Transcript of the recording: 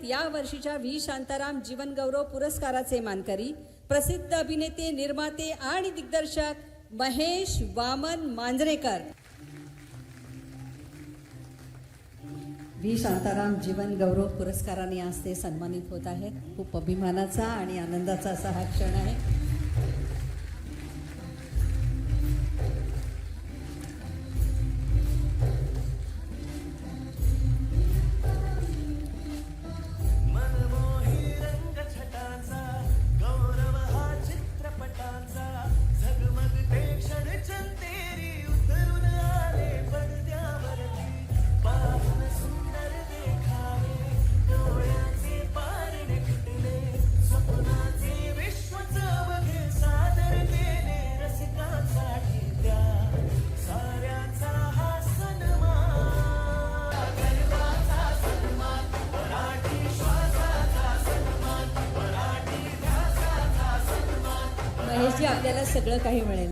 आहेत या वर्षीच्या व्ही शांताराम जीवन गौरव पुरस्काराचे मानकरी प्रसिद्ध अभिनेते निर्माते आणि दिग्दर्शक महेश वामन मांजरेकर. व्ही शांताराम जीवन गौरव पुरस्काराने आज ते सन्मानित होत आहेत. खूप अभिमानाचा आणि आनंदाचा असा हा क्षण आहे. सन्मान आपल्याला सगळं काही मिळेल.